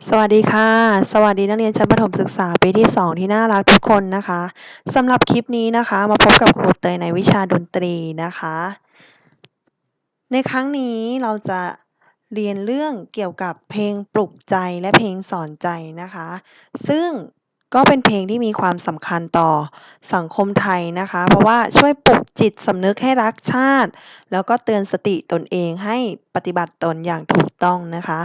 สวัสดีค่ะ สวัสดีนักเรียนชั้นประถมศึกษาปีที่ 2 ที่น่ารักทุกคนนะคะสำหรับคลิปนี้นะคะ มาพบกับครูเตยในวิชาดนตรีนะคะ ในครั้งนี้เราจะเรียนเรื่องเกี่ยวกับเพลงปลุกใจและเพลงสอนใจนะคะ ซึ่งก็เป็นเพลงที่มีความสำคัญต่อสังคมไทยนะคะ เพราะว่าช่วยปลุกจิตสำนึกให้รักชาติ แล้วก็เตือนสติตนเองให้ปฏิบัติตนอย่างถูกต้องนะคะ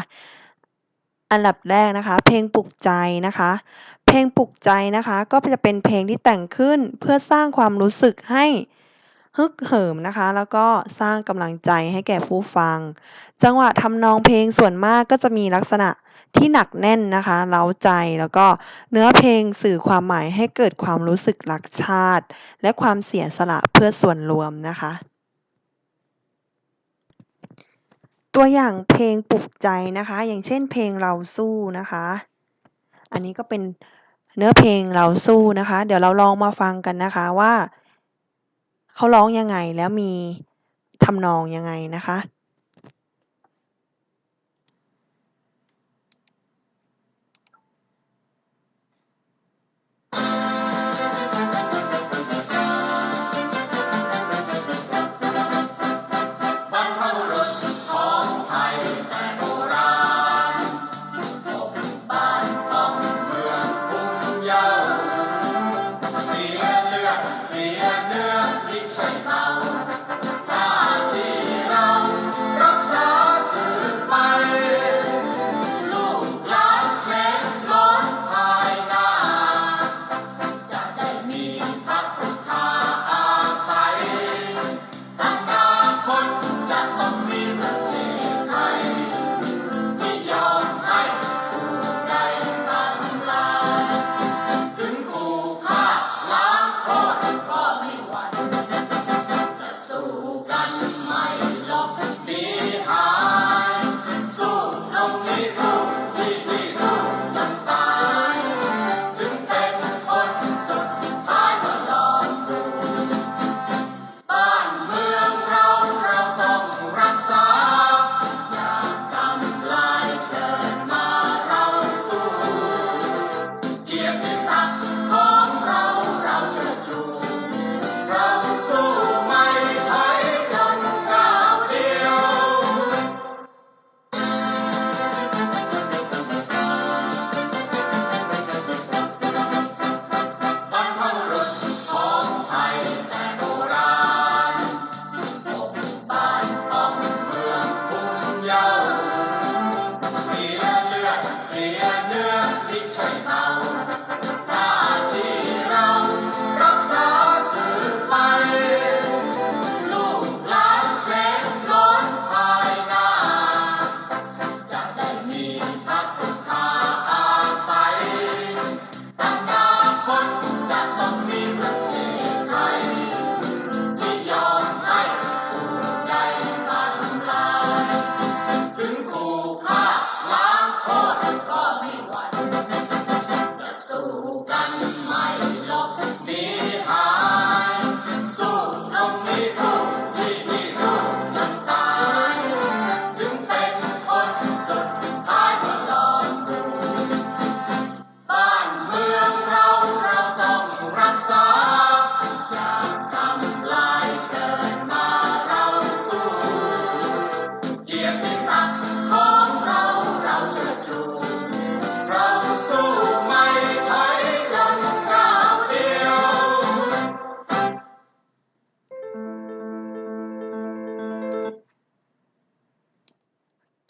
อันดับแรกนะคะ เพลงปลุกใจนะคะ เพลงปลุกใจนะคะ ก็จะเป็นเพลงที่แต่งขึ้นเพื่อสร้างความรู้สึกให้ฮึกเหิมนะคะ แล้วก็สร้างกำลังใจให้แก่ผู้ฟัง จังหวะทำนองเพลงส่วนมากก็จะมีลักษณะที่หนักแน่นนะคะเร้าใจแล้วก็เนื้อเพลงสื่อความหมายให้เกิดความรู้สึกรักชาติ และความเสียสละเพื่อส่วนรวมนะคะ ตัวอย่างเพลงปลุกใจนะคะ อย่างเช่นเพลงเราสู้นะคะ อันนี้ก็เป็นเนื้อเพลงเราสู้นะคะ เดี๋ยวเราลองมาฟังกันนะคะว่าเขาร้องยังไงแล้วมีทำนองยังไงนะคะ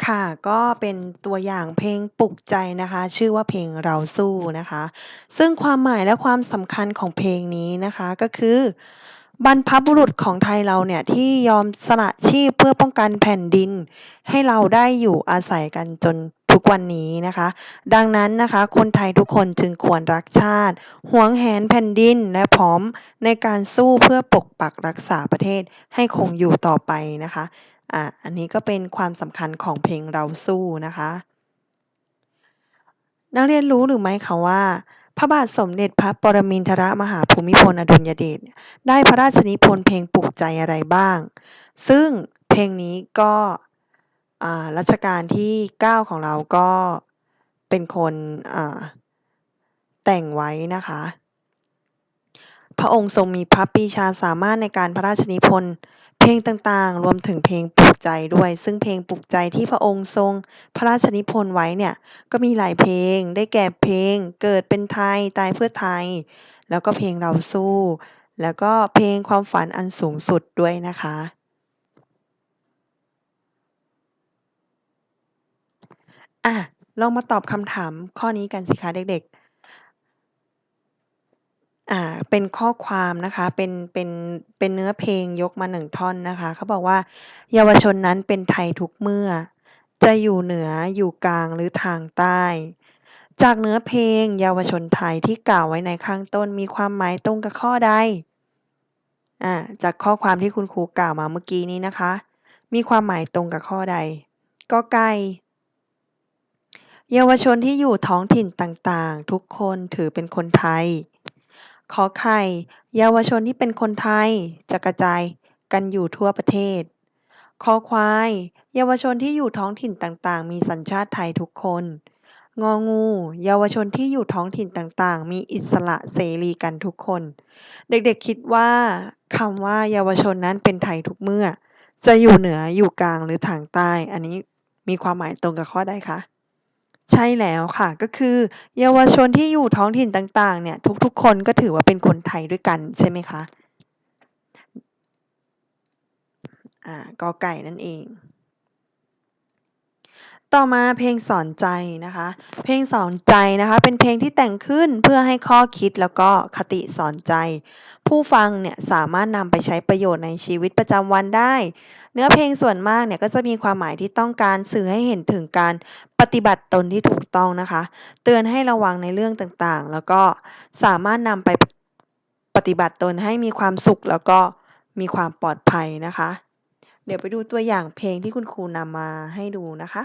ค่ะ ก็เป็นตัวอย่างเพลงปลุกใจนะคะ ชื่อว่าเพลงเราสู้นะคะ ซึ่งความหมายและความสำคัญของเพลงนี้นะคะ ก็คือ บรรพบุรุษของไทยเราเนี่ย ที่ยอมสละชีพเพื่อป้องกันแผ่นดิน ให้เราได้อยู่อาศัยกันจนทุกวันนี้นะคะ ดังนั้นนะคะ คนไทยทุกคนจึงควรรักชาติ หวงแหนแผ่นดินและพร้อมในการสู้เพื่อปกปักรักษาประเทศให้คงอยู่ต่อไปนะคะ อ่าอันนี้ก็เป็นความสำคัญของเพลงเราสู้นะคะ นักเรียนรู้หรือไม่คะว่า พระบาทสมเด็จพระปรมินทรมหาภูมิพลอดุลยเดชได้พระราชนิพนธ์เพลงปลุกใจอะไรบ้าง ซึ่งเพลงนี้ก็รัชกาลที่ 9 ของเราก็เป็นคนแต่งไว้นะคะ พระองค์ทรงมีพระปีชาสามารถในการพระราชนิพนธ์ ลงต่างๆ รวมถึงเพลงปลุกใจด้วย ซึ่งเพลงปลุกใจที่พระองค์ทรงพระราชนิพนธ์ไว้เนี่ย ก็มีหลายเพลง ได้แก่เพลงเกิดเป็นไทย ตายเพื่อไทย แล้วก็เพลงเราสู้ แล้วก็เพลงความฝันอันสูงสุดด้วยนะคะ อ่าลองมาตอบคำถามข้อนี้กันสิคะเด็กๆ อ่า เป็นข้อความนะคะ เป็น เป็น เป็นเนื้อเพลงยกมา 1 ท่อนนะคะ เขาบอกว่า เยาวชนนั้นเป็นไทยทุกเมื่อ จะอยู่เหนือ อยู่กลาง หรือทางใต้ จากเนื้อเพลง เยาวชนไทย ที่กล่าวไว้ในข้างต้น มีความหมายตรงกับข้อใด อ่า จากข้อความที่คุณครูกล่าวมาเมื่อกี้นี้นะคะ มีความหมายตรงกับข้อใดกอไก่ เยาวชนที่อยู่ท้องถิ่นต่าง ๆ ทุกคนถือเป็นคนไทย ขอไข่ เยาวชนที่เป็นคนไทย จะกระจายกันอยู่ทั่วประเทศ คอควาย เยาวชนที่อยู่ท้องถิ่นต่าง ๆ มีสัญชาติไทยทุกคน งองู เยาวชนที่อยู่ท้องถิ่นต่าง ๆ มีอิสระเสรีกันทุกคน เด็ก ๆ คิดว่าคำว่าเยาวชนนั้นเป็นไทยทุกเมื่อ จะอยู่เหนืออยู่กลางหรือทางใต้ อันนี้มีความหมายตรงกับข้อใดคะ ใช่แล้วค่ะ ก็คือเยาวชนที่อยู่ท้องถิ่นต่าง ๆ เนี่ย ทุก ๆ คนก็ถือว่าเป็นคนไทยด้วยกันใช่ไหมคะ?อ่า กอไก่นั่นเอง ต่อมาเพลงสอนใจนะคะ เพลงสอนใจนะคะ เป็นเพลงที่แต่งขึ้นเพื่อให้ข้อคิดแล้วก็คติสอนใจ ผู้ฟังเนี่ยสามารถนำไปใช้ประโยชน์ในชีวิตประจำวันได้ เนื้อเพลงส่วนมากเนี่ยก็จะมีความหมายที่ต้องการสื่อให้เห็นถึงการปฏิบัติตนที่ถูกต้องนะคะ เตือนให้ระวังในเรื่องต่างๆ แล้วก็สามารถนำไปปฏิบัติตนให้มีความสุขแล้วก็มีความปลอดภัยนะคะ เดี๋ยวไปดูตัวอย่างเพลงที่คุณครูนำมาให้ดูนะคะ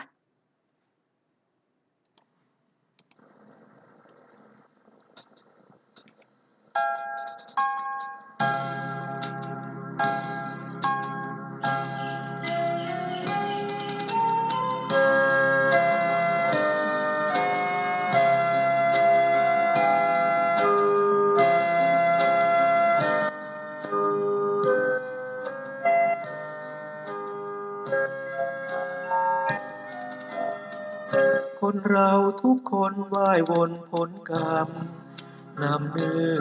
ทุกคนว่ายวนผลกรรมนำเนื่อ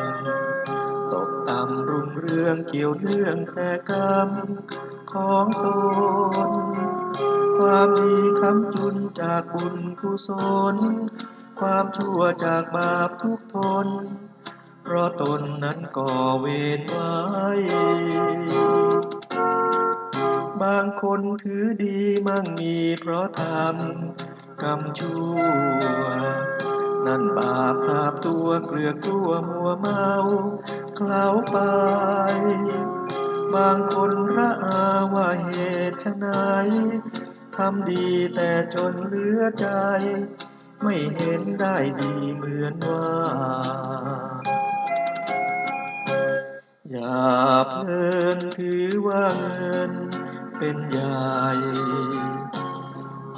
งตกต่ำรุ่งเรื่องเกี่ยวเนื่องแต่กรรมของตน ความดีคำจุนจากบุญกุศล ความชั่วจากบาปทุกทน เพราะตนนั้นก่อเวรไว้ บางคนถือดีมั่งมีเพราะทำ กรรมชั่ว นั่นบาปครอบตัวเกลือกลัวมัวเมาเคล้าไป บางคนระอาว่าเหตุไฉนทำดีแต่จนเหลือใจ ไม่เห็นได้ดีเหมือนว่า อย่าเพลินถือว่าเงินเป็นใหญ่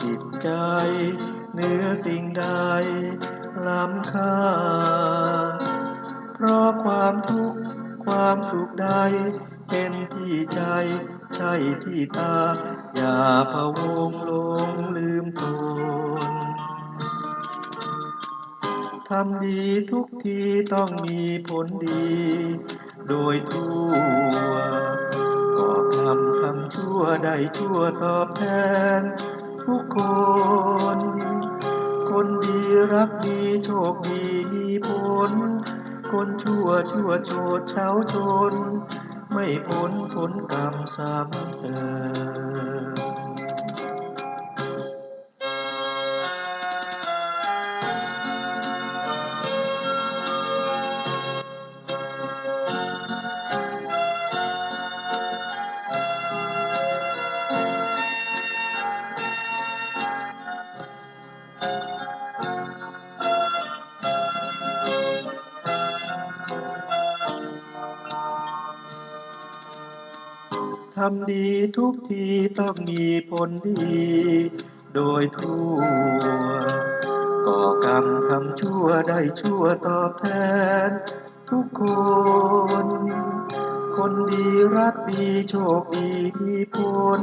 จิตใจเหนือสิ่งใดล้ำค่า เพราะความทุกข์ความสุขใด เป็นที่ใจใช่ที่ตา อย่าพะวงหลงลืมตนทำดีทุกทีต้องมีผลดี โดยทั่วก่อกรรมทำชั่วได้ชั่วตอบแทน ทุกคน คนดีรักดีโชคดีมีผล คนชั่วชั่วโจดเฉาจนไม่พ้นผลกรรมซ้ำเติม ทำดีทุกทีต้องมีผลดี โดยทั่วรมทำชั่วได้ชั่วตอบแทน ทุกคน คนดีรักดีโชคดีมีผล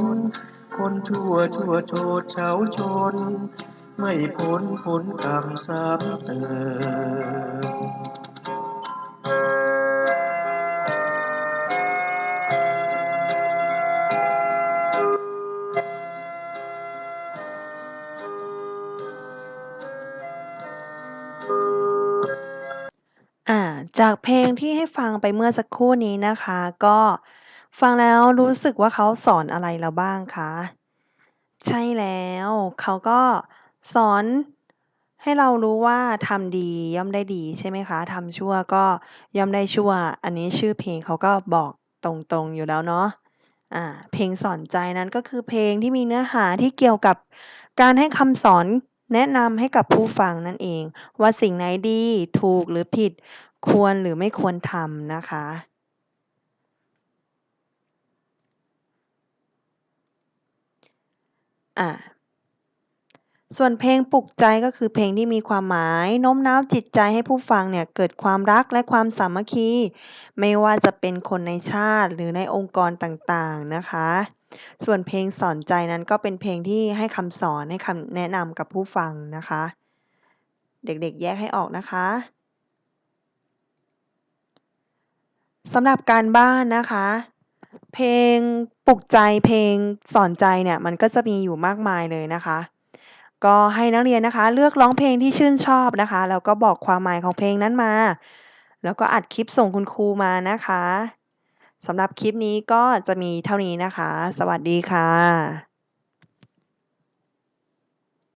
คนชั่วชั่วโชดเฉาชน ไม่พ้นผลกรรมซ้ำเติมอ่าจากเพลงที่ให้ฟังไปเมื่อสักครู่นี้นะคะ ก็ฟังแล้วรู้สึกว่าเขาสอนอะไรเราบ้างคะ?ใช่แล้วเขาก็ สอนให้เรารู้ว่าทำดีย่อมได้ดี ใช่ไหมคะ ทำชั่วก็ย่อมได้ชั่ว อันนี้ชื่อเพลงเขาก็บอกตรง ๆ อยู่แล้วเนาะ อ่า เพลงสอนใจนั้นก็คือเพลงที่มีเนื้อหาที่เกี่ยวกับการให้คำสอนแนะนำให้กับผู้ฟังนั่นเอง ว่าสิ่งไหนดี ถูกหรือผิด ควรหรือไม่ควรทำนะคะ อ่า ส่วนเพลงปลุกใจก็คือเพลงที่มีความหมายโน้มน้าวจิตใจให้ผู้ฟังเนี่ยเกิดความรักและความสามัคคี ไม่ว่าจะเป็นคนในชาติหรือในองค์กรต่างๆนะคะ ส่วนเพลงสอนใจนั้นก็เป็นเพลงที่ให้คำสอนให้คำแนะนำกับผู้ฟังนะคะ เด็กๆแยกให้ออกนะคะสำหรับการบ้านนะคะ เพลงปลุกใจเพลงสอนใจเนี่ยมันก็จะมีอยู่มากมายเลยนะคะ ก็ให้นักเรียนนะคะ เลือกร้องเพลงที่ชื่นชอบนะคะ แล้วก็บอกความหมายของเพลงนั้นมา แล้วก็อัดคลิปส่งคุณครูมานะคะสำหรับคลิปนี้ก็จะมีเท่านี้นะคะ สวัสดีค่ะ